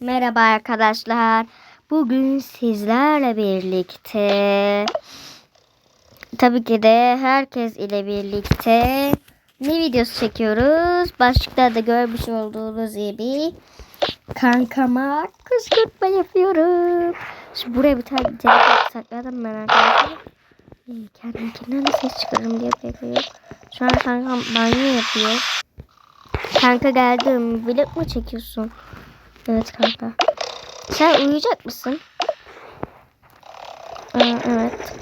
Merhaba arkadaşlar. Bugün sizlerle birlikte tabii ki de herkes ile birlikte ne videosu çekiyoruz? Başlıkta da görmüş olduğunuz gibi kankama kışkırtma yapıyorum. Şimdi buraya bir tane telefon sakladım ben arkadaşlar. Kendimkinden de ses çıkarırım diye bekliyorum. Şu an kankam banyo yapıyor. Kanka geldim. Vlog mu çekiyorsun? Evet kanka. Sen uyuyacak mısın? Aa, evet.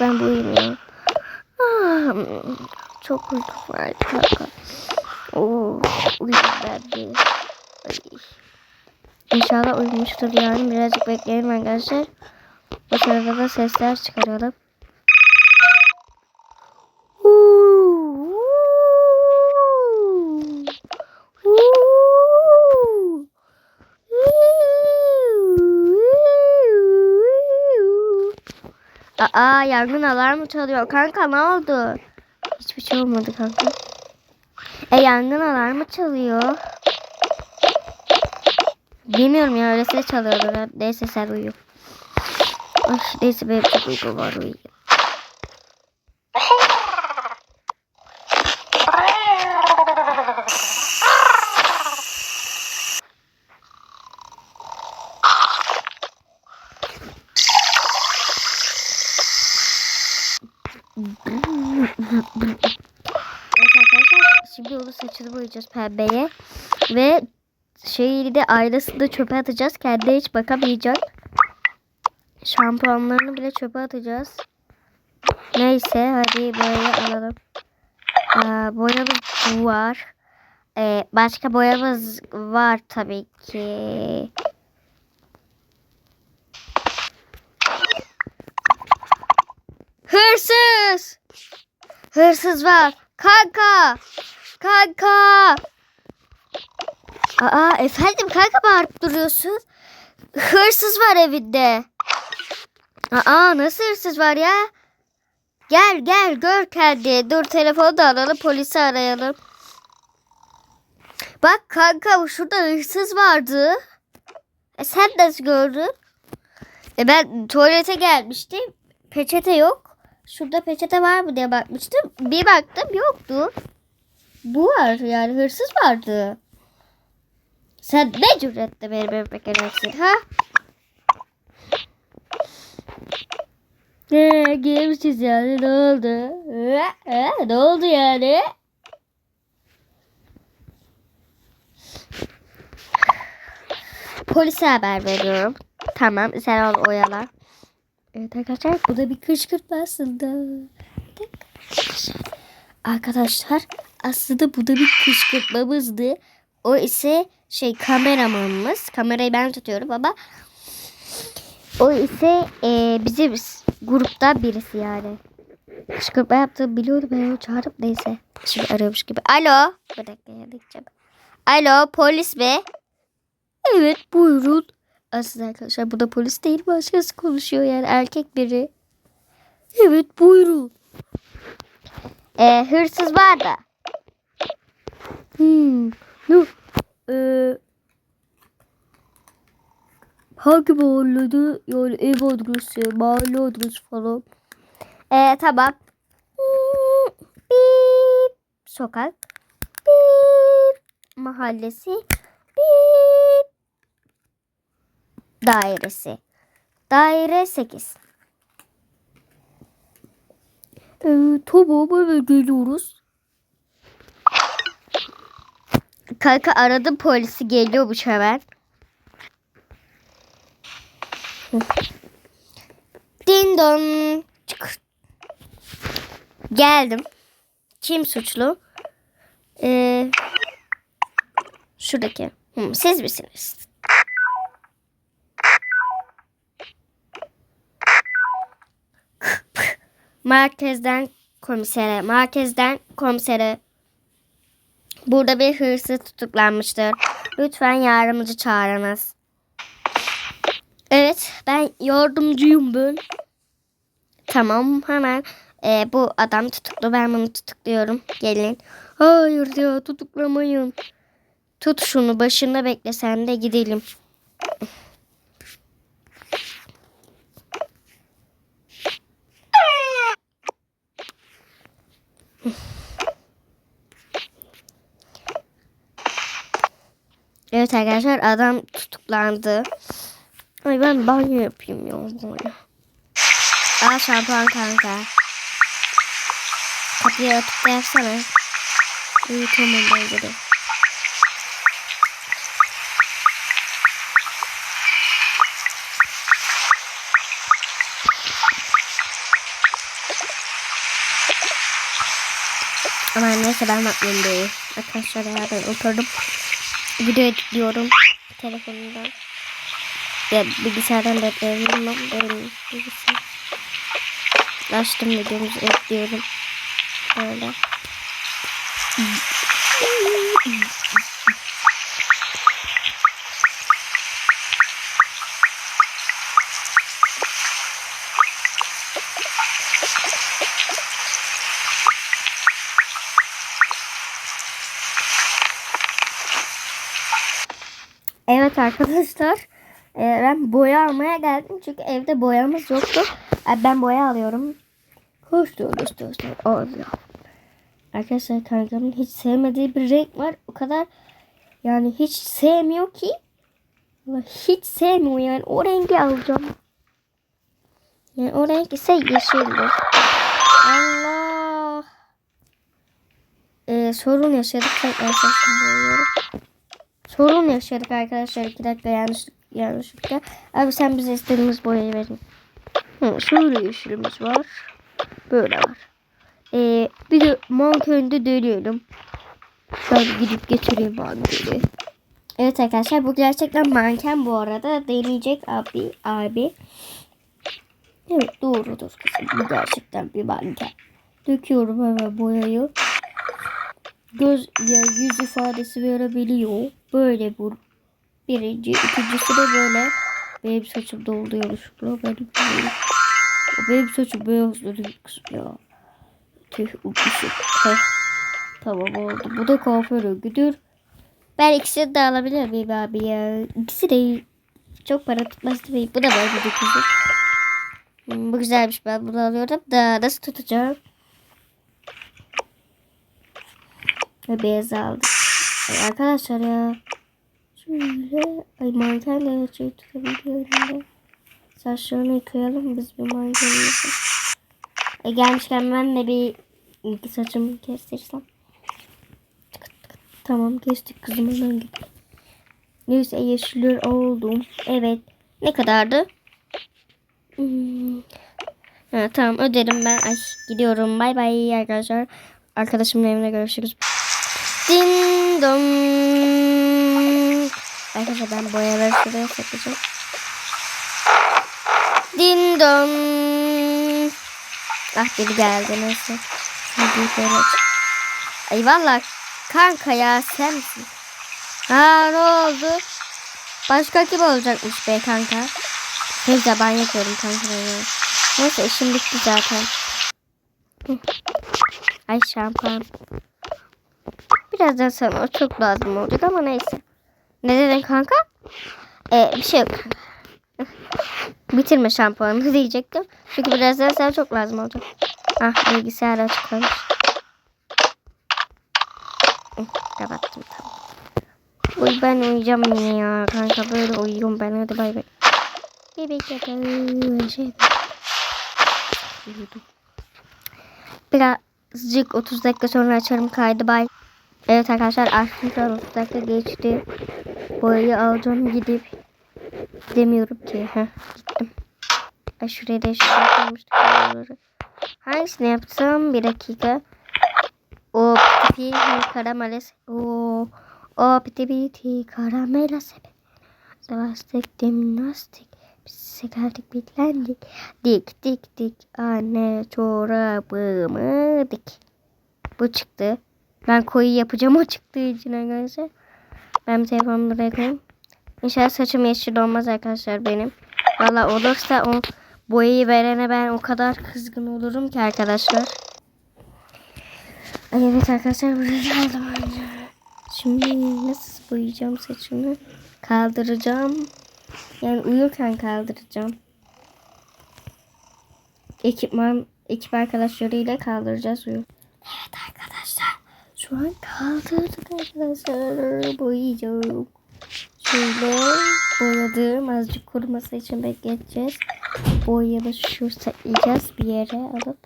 Ben bu uyumuyorum. Ah, çok uykum var kanka. Oo, uyudum ben de. Ay. İnşallah uyumuştur yani. Birazcık bekleyelim arkadaşlar. Bu sırada da sesler çıkaralım. Aa yangın alarmı çalıyor. Kanka ne oldu? Hiçbir şey olmadı kanka. E yangın alarmı çalıyor. Bilmiyorum ya öylesine çalıyordu. Neyse sen uyu. Ay, neyse benim çok uykum var uyuyayım. Evet arkadaşlar şimdi onun boyayacağız pembeye. Ve şeyi de aynasını da çöpe atacağız. Kendine hiç bakamayacak. Şampuanlarını bile çöpe atacağız. Neyse hadi böyle alalım. Aa, boyamız var. Ee, başka boyamız var tabii ki. Hırsız! Hırsız var. Kanka! Kanka! Aa efendim kanka bağırıp duruyorsun. Hırsız var evinde. Aa nasıl hırsız var ya? Gel gel gör kendi. Dur telefonu da alalım polisi arayalım. Bak kanka şurada hırsız vardı. E sen nasıl gördün? E ben tuvalete gelmiştim. Peçete yok. Şurada peçete var mı diye bakmıştım. Bir baktım yoktu. Bu var yani hırsız vardı. Sen ne cüretle benim evime geleceksin ha? Ne gelmişiz yani ne oldu? Ee, e, ne oldu yani? Polise haber veriyorum. Tamam sen onu oyala. Evet arkadaşlar bu da bir kışkırtma aslında. Arkadaşlar aslında bu da bir kışkırtmamızdı. O ise şey kameramanımız. Kamerayı ben tutuyorum ama o ise e, bizim grupta birisi yani. Kışkırtma yaptığımı biliyordu ben onu çağırıp neyse. Şimdi arıyormuş gibi. Alo. Bir dakika ya diyeceğim. Alo polis be. Evet buyurun. Aslında arkadaşlar bu da polis değil başkası konuşuyor yani erkek biri. Evet buyurun. Ee, hırsız var da. Hmm. Ne? Ee, hangi mahallede yani ev adresi, mahalle adresi falan. Ee, tamam. Bip. Sokak. Bip. Mahallesi. Bip dairesi. Daire 8. Ee, tamam geliyoruz. Kanka aradım polisi geliyormuş hemen. Din don. Geldim. Kim suçlu? Ee, şuradaki. Siz misiniz? Merkezden komisere, merkezden komisere. Burada bir hırsız tutuklanmıştır. Lütfen yardımcı çağırınız. Evet, ben yardımcıyım ben. Tamam, hemen e, bu adam tutuklu. Ben bunu tutukluyorum. Gelin. Hayır ya tutuklamayın. Tut şunu başında bekle sen de gidelim. Evet arkadaşlar adam tutuklandı. Ay ben banyo yapayım ya. Banyo. Aa şampuan kanka. Kapıyı atıp yapsana. İyi tamam bence de. Ama neyse ben bakmayayım değil. Arkadaşlar ya ben oturdum. Video editliyorum telefonumdan. Ya bilgisayardan da ekleyebilirim ama benim bilgisayar. Açtım videomuzu editliyorum. Böyle. Arkadaşlar. e, Ben boya almaya geldim. Çünkü evde boyamız yoktu. E, Ben boya alıyorum. Hoş dur. Oluyor. Arkadaşlar kankamın hiç sevmediği bir renk var. O kadar yani hiç sevmiyor ki. Hiç sevmiyor yani. O rengi alacağım. Yani o renk ise yeşildir. Allah. Ee, sorun yaşadık. Tekrar sesini boyuyorum. Sorun yaşadık arkadaşlar. iki dakika yanlışlık, yanlışlıkla. Abi sen bize istediğimiz boyayı verin. Hı, şöyle yeşilimiz var. Böyle var. Ee, bir de manköründe dönüyorum. Ben gidip getireyim mankörü. Evet arkadaşlar bu gerçekten manken bu arada. Deneyecek abi. abi. Evet doğrudur kızım. Bu gerçekten bir manken. Döküyorum hemen boyayı göz ya yüz ifadesi verebiliyor. Böyle bu. Birinci, ikincisi de böyle. Benim saçım doldu yanlışlıkla. Benim, benim, benim saçım kızım ya. Tüh ukuşum. Heh. Tamam oldu. Bu da kuaför öngüdür. Ben ikisini de alabilir miyim abi ya? İkisi de çok para tutmaz değil. Bu da böyle bir kızım. Hmm, bu güzelmiş ben bunu alıyorum da nasıl tutacağım? Ve beyaz aldım. Arkadaşlar ya. Şöyle. Ay de şey tutabiliyorum da. Saçlarını yıkayalım biz bir mankenimizi. E gelmişken ben de bir iki saçımı kestirsem. Tamam kestik kızım hemen gidelim. Neyse yeşiller oldum. Evet. Ne kadardı? Hmm. Ha, tamam öderim ben. Ay gidiyorum. Bay bay arkadaşlar. Arkadaşımın evine görüşürüz. Din dong. Arkadaşlar ben boyaları şuraya saklayacağım. Din dong. Ah biri geldi neyse. Yukarı aç. Ay valla kanka ya sen misin? Ha ne oldu? Başka kim olacakmış be kanka? Neyse ben yapıyorum kanka. Neyse işim bitti zaten. Ay şampuan. Birazdan sana çok lazım olacak ama neyse. Ne dedin kanka? Ee, bir şey yok. Bitirme şampuanını diyecektim. Çünkü birazdan sana çok lazım olacak. Ah bilgisayar açık kalmış. Hı, Kapattım tamam. Uy ben uyuyacağım yine ya kanka böyle uyuyorum ben hadi bay bay. Bebek yatağı şey. Birazcık 30 dakika sonra açarım kaydı bay. Evet arkadaşlar açtım şu an 30 dakika geçti. Boyayı alacağım gidip demiyorum ki. Heh, gittim. Ay şuraya da şuraya koymuştuk. Hangisini yapsam bir dakika. O piti piti karamele o o piti piti karamele sebe. Zavastık demnastik. Biz geldik bitlendik. Dik dik dik anne çorabımı dik. Bu çıktı. Ben koyu yapacağım o çıktığı için arkadaşlar. Ben telefonumu buraya koyayım. İnşallah saçım yeşil olmaz arkadaşlar benim. Valla olursa o boyayı verene ben o kadar kızgın olurum ki arkadaşlar. Evet arkadaşlar buraya aldım. Şimdi nasıl boyayacağım saçını? Kaldıracağım. Yani uyurken kaldıracağım. Ekipman, ekip arkadaşlarıyla kaldıracağız uyu. Evet arkadaşlar. Şu an kaldırdık arkadaşlar. Boyayacağım. Şöyle boyadığım azıcık kuruması için bekleteceğiz. Boyayı şu saklayacağız bir yere alıp.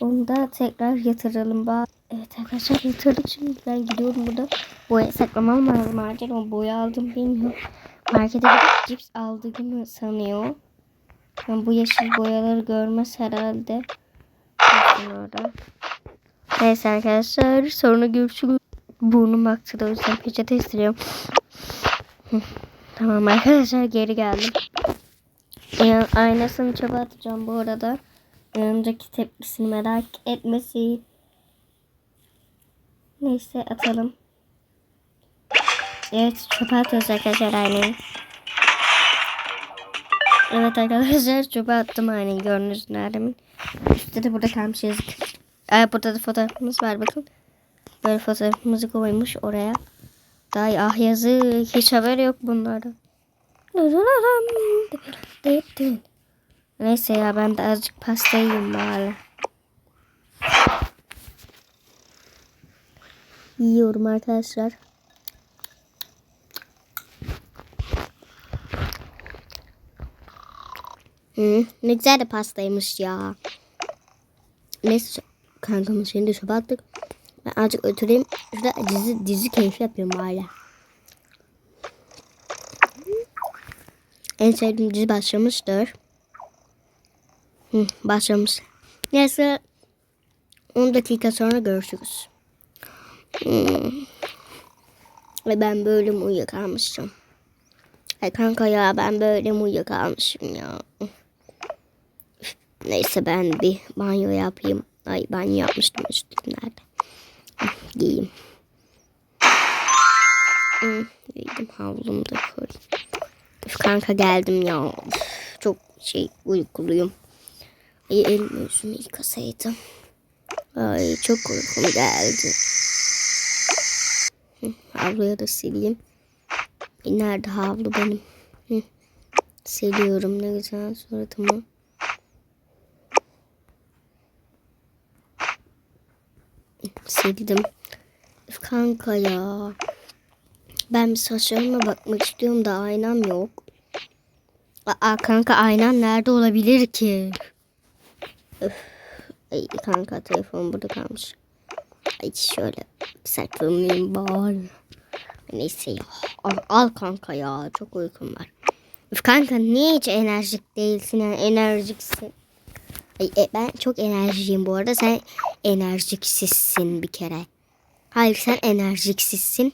Onu da tekrar yatıralım. Evet arkadaşlar yatırdık şimdi ben gidiyorum burada. Boya saklamam lazım acil ama boya aldım bilmiyorum. Markete gidip cips aldığımı sanıyor. Ben bu yeşil boyaları görmez herhalde. Bakın orada. Neyse arkadaşlar sonra görüşürüz. Burnum aktı da o yüzden peçete istiyorum. Tamam arkadaşlar geri geldim. Yani aynasını çöpe atacağım bu arada. Yanımdaki tepkisini merak etmesi. Neyse atalım. Evet çöpe atıyoruz arkadaşlar aynayı. Evet arkadaşlar çöpe attım aynayı gördüğünüz neredemin. Üstte de burada kalmış yazık. Ee, burada da fotoğrafımız var bakın. Böyle fotoğrafımızı koymuş oraya. Day ah yazık hiç haber yok bunlardan. Neyse ya ben de azıcık pasta yiyeyim bari. Yiyorum arkadaşlar. Hı, ne güzel de pastaymış ya. Neyse kankamın şeyini de çöpe attık. Ben azıcık ötüreyim. Şurada dizi, dizi keyfi yapıyorum hala. En sevdiğim dizi başlamıştır. Hı, başlamış. Neyse 10 dakika sonra görüşürüz. Hmm. Ve ben böyle mi uyuyakalmışım? Ay kanka ya ben böyle mi uyuyakalmışım ya? Neyse ben bir banyo yapayım. Ay banyo yapmıştım üstünlerde. Giyeyim. Hmm, giydim havlumu da koyayım. Üf, kanka geldim ya. Üf, çok şey uykuluyum. Ay elimi yüzümü yıkasaydım. Ay çok uykum geldi. Hı, havluya da sileyim. E, nerede havlu benim? Hı. Siliyorum ne güzel suratımı. Sildim. Üf, kanka ya. Ben bir saçlarıma bakmak istiyorum da aynam yok. Aa kanka aynan nerede olabilir ki? Öf. Ay kanka telefon burada kalmış. Ay şöyle saklanayım bari. Neyse ya. Al, al kanka ya. Çok uykum var. Üf kanka niye hiç enerjik değilsin yani enerjiksin. Ay, e, ben çok enerjiyim bu arada. Sen enerjiksizsin bir kere. Hayır sen enerjiksizsin.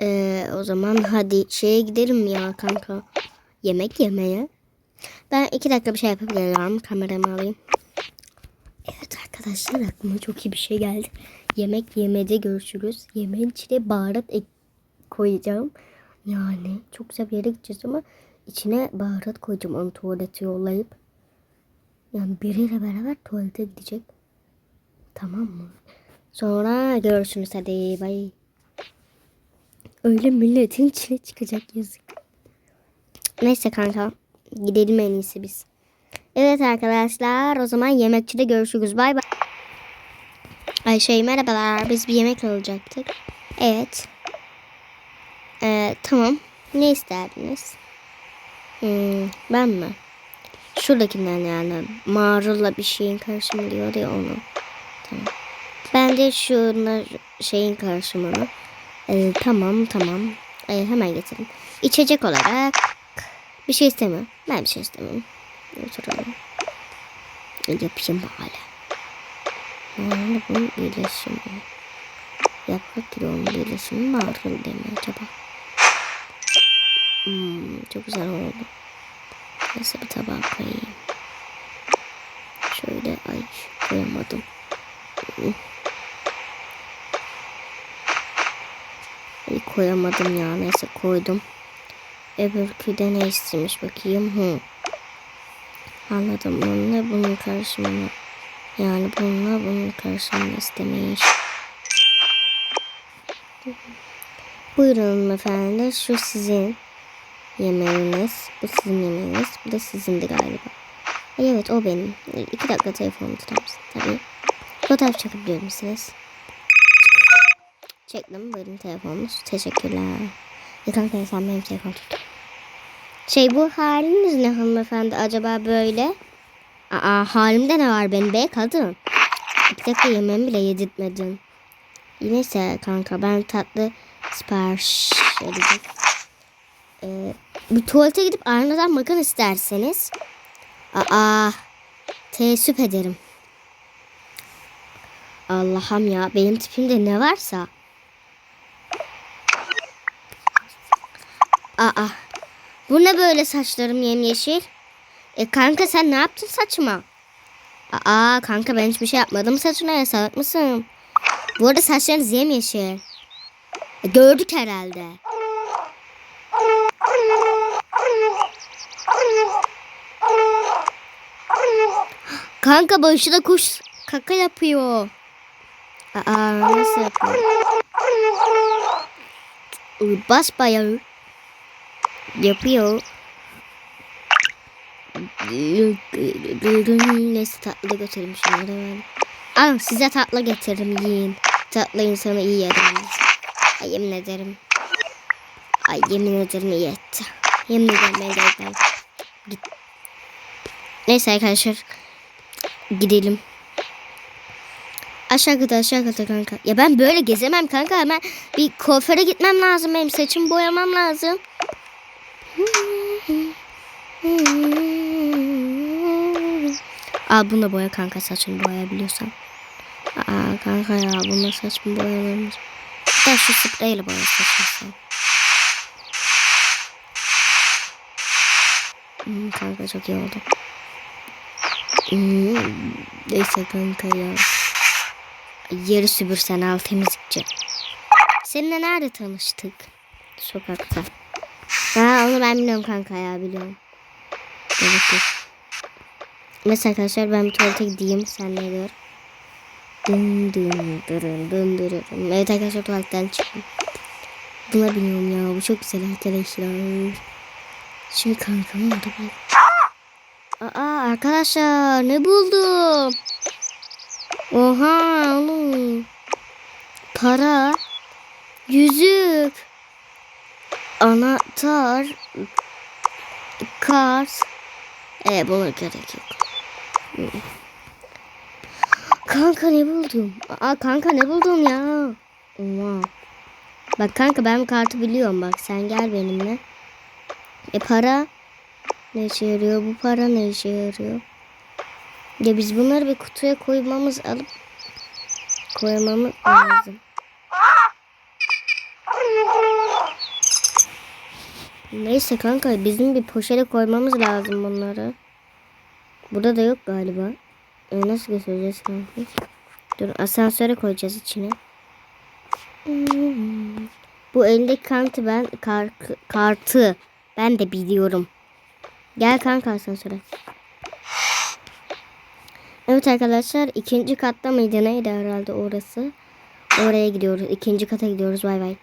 Ee, o zaman hadi şeye gidelim ya kanka. Yemek yemeye. Ben iki dakika bir şey yapabilirim. Kameramı alayım. Evet arkadaşlar aklıma çok iyi bir şey geldi. Yemek yemede görüşürüz. Yemeğin içine baharat ek koyacağım. Yani çok güzel bir yere gideceğiz ama içine baharat koyacağım onu tuvalete yollayıp. Yani biriyle beraber tuvalete gidecek. Tamam mı? Sonra görüşürüz hadi bay. Öyle milletin içine çıkacak yazık. Neyse kanka. Gidelim en iyisi biz. Evet arkadaşlar o zaman yemekçide görüşürüz. Bay bay. Ay şey merhabalar biz bir yemek alacaktık. Evet. Ee, tamam. Ne isterdiniz? Hmm, ben mi? Şuradakinden yani. Mağrulla bir şeyin karşımı diyor ya onu. Tamam. Ben de şunlar şeyin karşımını. Ee, tamam tamam. Ee, hemen getirin. İçecek olarak bir şey istemiyorum. Ben bir şey istemiyorum. Oturalım. Yapayım bari. Yani bunun birleşimi. Yaprak gibi onun birleşimi mi ağrılı deme acaba? Çok güzel oldu. Neyse bir tabağa koyayım. Şöyle ay koyamadım. Hmm. Ay, koyamadım ya neyse koydum. Öbürkü de ne istemiş bakayım. Hı. Anladım. Bununla bunun karışımını. Yani bununla bunun karışımını istemiş. Buyurun hanımefendi. Şu sizin yemeğiniz. Bu sizin yemeğiniz. Bu da sizindi galiba. Evet o benim. İki dakika telefonumu tutar mısın? Tabii. Fotoğraf çekebilir misiniz? Çektim. Buyurun telefonunuz. Teşekkürler. Ya kanka sen benim telefonu tut. Şey bu haliniz ne hanımefendi acaba böyle? Aa halimde ne var benim be kadın? Bir dakika yemeğimi bile yedirtmedin. Neyse kanka ben tatlı sipariş edeceğim. Ee, bir tuvalete gidip aynadan bakın isterseniz. Aa teessüp ederim. Allah'ım ya benim tipimde ne varsa. Aa bu ne böyle saçlarım yemyeşil? E kanka sen ne yaptın saçıma? Aa kanka ben hiçbir şey yapmadım saçına ya salak mısın? Bu arada saçlarınız yemyeşil. E, gördük herhalde. Kanka başına kuş kaka yapıyor. Aa nasıl yapıyor? Bas bayağı. Yapıyor. Neyse tatlı götüreyim şunları ben. Al size tatlı getiririm yiyin. Tatlı insanı iyi yerim. Ay yemin ederim. Ay yemin ederim iyi etti. Yemin ederim ben. Git. Neyse arkadaşlar. Gidelim. Aşağı kata aşağı kata kanka. Ya ben böyle gezemem kanka. Hemen bir kuaföre gitmem lazım. Benim saçımı boyamam lazım. Aa bunu boya kanka saçını boyayabiliyorsan. Aa kanka ya bununla saçımı boyanırmış. Hatta şu spreyle boya saçını sen. Hmm, kanka çok iyi oldu. Hmm, neyse kanka ya. Yeri süpürsen al temizlikçi. Seninle nerede tanıştık? Sokakta. Ha onu ben biliyorum kanka ya biliyorum. Evet. Mesela arkadaşlar ben bir tuvalete gideyim. Sen ne diyor? Dın dın dırın dın dırın. Evet arkadaşlar tuvaletten çıktım. Buna biniyorum ya. Bu çok güzel arkadaşlar. Şimdi kankam oldu ben. Arkadaşlar ne buldum? Oha oğlum. Para. Yüzük. Anahtar. Kart. E buna gerek yok. Kanka ne buldum? Aa kanka ne buldun ya? Oha. Bak kanka ben kartı biliyorum bak sen gel benimle. E para ne işe yarıyor? Bu para ne işe yarıyor? Ya biz bunları bir kutuya koymamız alıp koymamız lazım. Neyse kanka bizim bir poşete koymamız lazım bunları. Burada da yok galiba. E, nasıl götüreceğiz kanka? Dur asansöre koyacağız içine. Bu elindeki kartı ben kar, kartı ben de biliyorum. Gel kanka asansöre. Evet arkadaşlar ikinci katta mıydı neydi herhalde orası. Oraya gidiyoruz. İkinci kata gidiyoruz. Bay bay.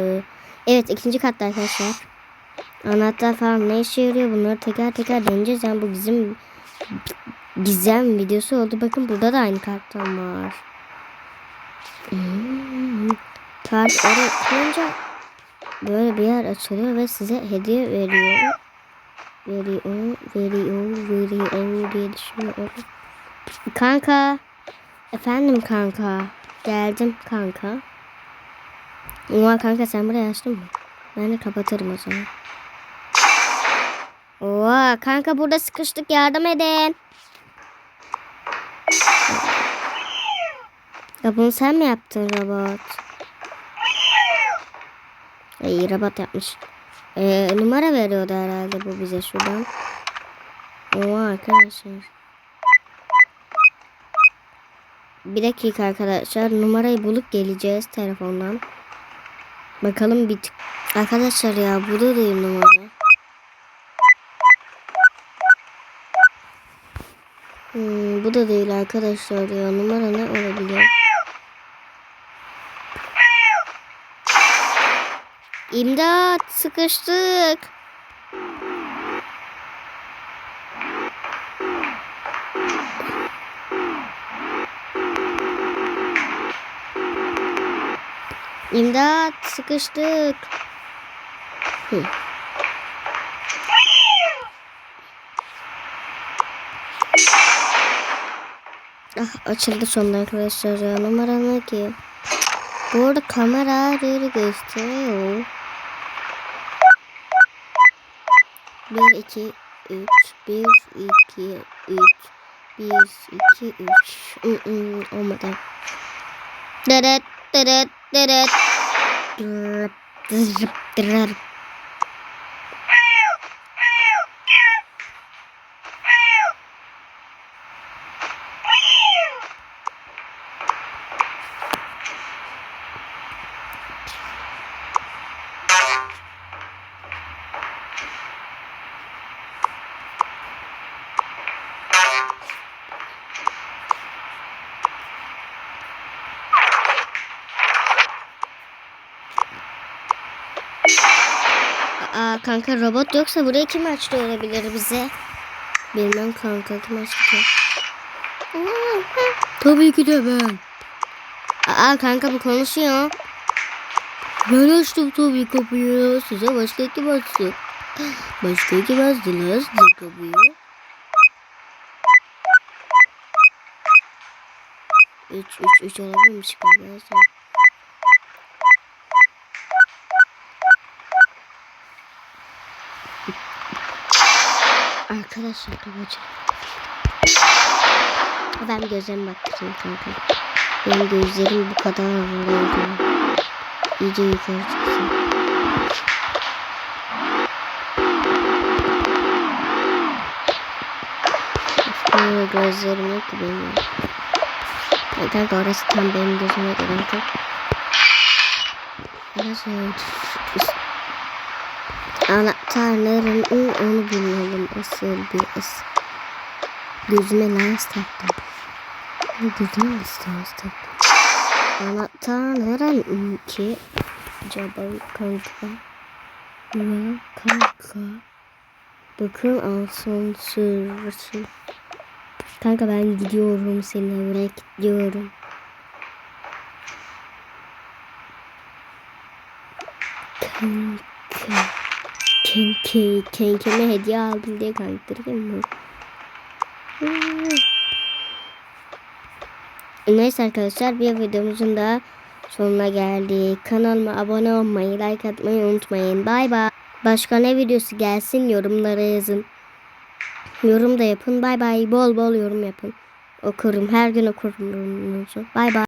Ee, evet ikinci katta arkadaşlar. Anahtar falan ne işe yarıyor bunları teker teker deneyeceğiz. Yani bu bizim gizem videosu oldu. Bakın burada da aynı karttan var. Hmm. Kart oraya koyunca böyle bir yer açılıyor ve size hediye veriyor. Veriyor, veriyor, veriyor diye düşünüyorum. Kanka. Efendim kanka. Geldim kanka. Ulan kanka sen burayı açtın mı? Ben de kapatırım o zaman. Oha kanka burada sıkıştık yardım edin. Ya bunu sen mi yaptın robot? İyi robot yapmış. Ee, numara veriyordu herhalde bu bize şuradan. Oha arkadaşlar. Bir dakika arkadaşlar numarayı bulup geleceğiz telefondan. Bakalım bir Arkadaşlar ya burada değil numara. Hmm, bu da değil arkadaşlar ya numara ne olabilir? İmdat sıkıştık. İmdat sıkıştık. Hı. Ah açıldı sonunda arkadaşlar ya numara ne ki? Bu arada kamera her gösteriyor. 1 2 3 1 2 3 1 2 3 olmadı. Deret deret deret. Dırıp, dırıp, dırıp. Kanka robot yoksa burayı kim açtı olabilir bize? Bilmem kanka kim açtı? Tabii ki de ben. Aa kanka bu konuşuyor. Ben açtım tabii kapıyı. Size başka kim açtı? Başka kim açtı lan size kapıyı? Üç, üç, üç olabilirmiş galiba. Arkadaşlar kapatacağım. Ben gözlerime bakacağım kanka. Benim gözlerim bu kadar ağrıyordu. İyice yukarı çıksın. Böyle gözlerim yok ki benim. Ya Kanka orası tam benim gözüme göre çok. Orası Anahtarların onu bilmiyorum. Asıl bir as. Gözüme lens taktım. Gözüme lens taktım. Anahtarların ki acaba kanka ya kanka bakın asansörüsü kanka ben gidiyorum seninle oraya gidiyorum kanka Kenke, kenkeme hediye aldım diye kaydırayım mı? Hmm. Neyse arkadaşlar bir videomuzun da sonuna geldik. Kanalıma abone olmayı, like atmayı unutmayın. Bay bay. Başka ne videosu gelsin yorumlara yazın. Yorum da yapın. Bay bay. Bol bol yorum yapın. Okurum. Her gün okurum yorumunuzu. Bay bay.